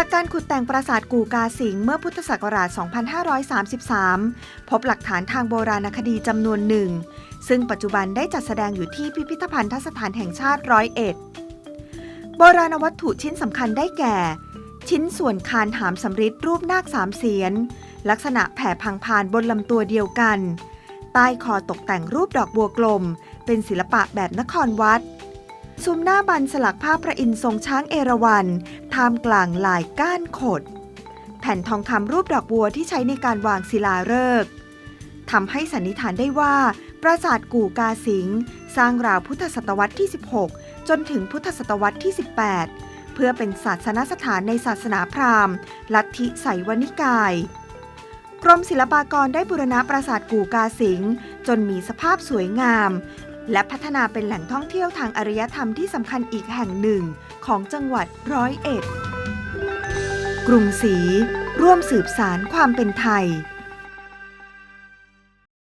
ากการขุดแต่งปราสาทกูกาสิงเมื่อพุทธศักราช 2533 พบหลักฐานทางโบราณคดีจำนวนหนึ่ง ซึ่งปัจจุบันได้จัดแสดงอยู่ที่พิพิธภัณฑสถานแห่งชาติร้อยเอ็ดโบราณวัตถุชิ้นสำคัญได้แก่ ชิ้นส่วนคานหามสำริดรูปนาคสามเสียน ลักษณะแผ่พังพานบนลำตัวเดียวกัน ใต้คอตกแต่งรูปดอกบัวกลม เป็นศิลปะแบบนครวัด ซุ้มหน้าบันสลักภาพพระอินทร์ทรงช้างเอราวัณท่ามกลางลายก้านขด แผ่นทองคำรูปดอกบัวที่ใช้ในการวางศิลาฤกษ์ทำให้สันนิษฐานได้ว่า ปราสาทกู่กาสิงห์สร้างราวพุทธศตวรรษที่ 16 จนถึงพุทธศตวรรษที่ 18 เพื่อเป็นศาสนสถานในศาสนาพราหมณ์ ลัทธิไสยวนิกาย กรมศิลปากรได้บูรณะปราสาทกู่กาสิงห์จนมีสภาพสวยงาม และพัฒนาเป็นแหล่งท่องเที่ยวทางอารยธรรมที่สำคัญอีกแห่งหนึ่งของจังหวัดร้อยเอ็ด กรุงศรีร่วมสืบสารความเป็นไทย